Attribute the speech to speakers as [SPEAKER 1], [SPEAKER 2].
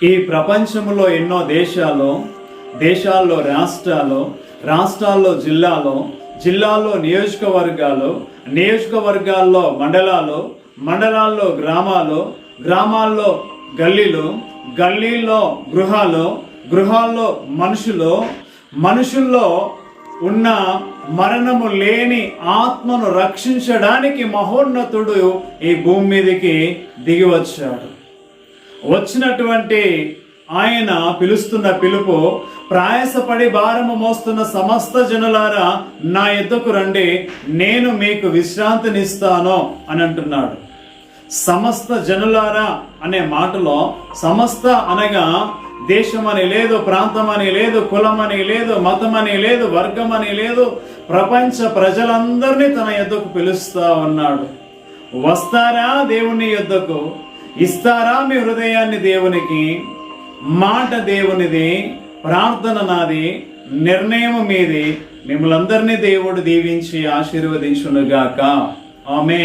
[SPEAKER 1] ఈ ప్రపంచంలో ఎన్నో దేశాలు దేశాల్లో రాష్ట్రాలు రాష్ట్రాల్లో జిల్లాలో జిల్లాల్లో నియోజకవర్గాలు నియోజకవర్గాల్లో మండలాలు మండలాల్లో గ్రామాలు గ్రామాల్లో గల్లీలు గల్లీల్లో గృహాలు గృహాల్లో మనుషులు మనుషుల్లో ఉన్న మరణము లేని ఆత్మను రక్షించడానికి మహోన్నతుడు ఈ భూమి మీదకి దిగి వచ్చాడు. వచ్చినటువంటి ఆయన పిలుస్తున్న పిలుపు ప్రయాసపడి భారము మోస్తున్న సమస్త జనులారా నా ఎద్దకు రండి నేను మీకు విశ్రాంతినిస్తాను అని అంటున్నాడు. సమస్త జనులారా అనే మాటలో సమస్త అనగా దేశం అని లేదు ప్రాంతం అని లేదు కులం అని లేదు మతం అని లేదు వర్గం అని లేదు ప్రపంచ ప్రజలందరినీ తన యొద్దకు పిలుస్తా ఉన్నాడు. వస్తారా దేవుని యొద్దకు ఇస్తారా మీ హృదయాన్ని దేవునికి? మాట దేవునిది ప్రార్థన నాది నిర్ణయం మీది. మిమ్మల్ందరినీ దేవుడు దీవించి ఆశీర్వదించునుగాక. ఆమె